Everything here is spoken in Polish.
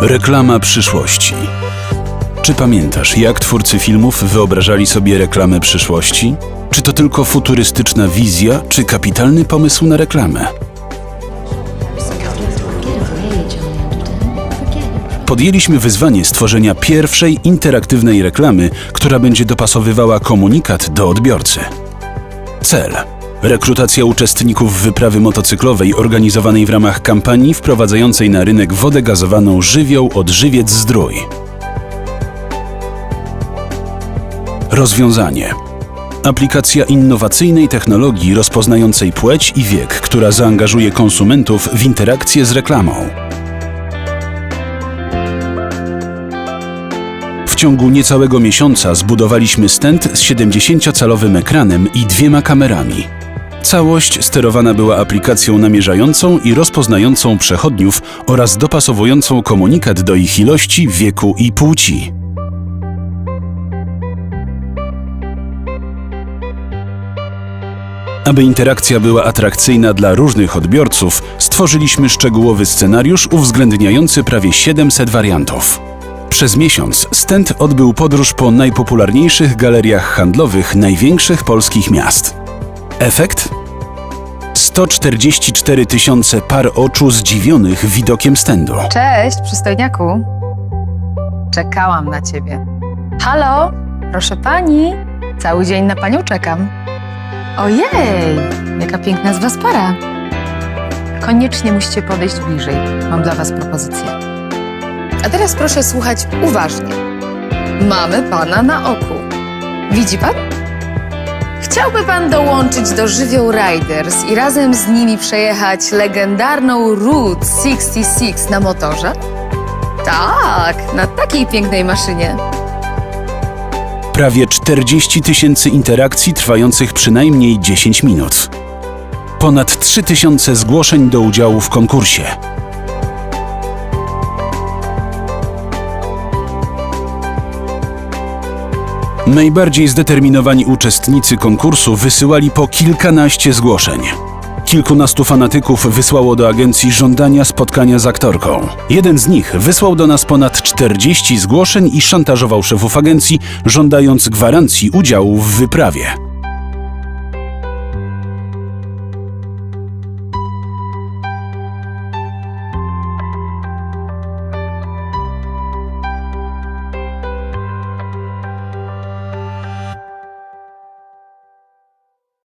Reklama przyszłości. Czy pamiętasz, jak twórcy filmów wyobrażali sobie reklamę przyszłości? Czy to tylko futurystyczna wizja, czy kapitalny pomysł na reklamę? Podjęliśmy wyzwanie stworzenia pierwszej interaktywnej reklamy, która będzie dopasowywała komunikat do odbiorcy. Cel. Rekrutacja uczestników wyprawy motocyklowej organizowanej w ramach kampanii wprowadzającej na rynek wodę gazowaną żywioł odżywiec zdrój. Rozwiązanie. Aplikacja innowacyjnej technologii rozpoznającej płeć i wiek, która zaangażuje konsumentów w interakcję z reklamą. W ciągu niecałego miesiąca zbudowaliśmy stent z 70-calowym ekranem i dwiema kamerami. Całość sterowana była aplikacją namierzającą i rozpoznającą przechodniów oraz dopasowującą komunikat do ich ilości, wieku i płci. Aby interakcja była atrakcyjna dla różnych odbiorców, stworzyliśmy szczegółowy scenariusz uwzględniający prawie 700 wariantów. Przez miesiąc Stent odbył podróż po najpopularniejszych galeriach handlowych największych polskich miast. Efekt? 144 tysiące par oczu zdziwionych widokiem stędu. Cześć, przystojniaku. Czekałam na ciebie. Halo, proszę pani. Cały dzień na panią czekam. Ojej, jaka piękna z was para. Koniecznie musicie podejść bliżej. Mam dla was propozycję. A teraz proszę słuchać uważnie. Mamy pana na oku. Widzi pan? Chciałby pan dołączyć do Żywioł Riders i razem z nimi przejechać legendarną Route 66 na motorze? Tak, na takiej pięknej maszynie. Prawie 40 tysięcy interakcji trwających przynajmniej 10 minut. Ponad 3 tysiące zgłoszeń do udziału w konkursie. Najbardziej zdeterminowani uczestnicy konkursu wysyłali po kilkanaście zgłoszeń. Kilkunastu fanatyków wysłało do agencji żądania spotkania z aktorką. Jeden z nich wysłał do nas ponad 40 zgłoszeń i szantażował szefów agencji, żądając gwarancji udziału w wyprawie.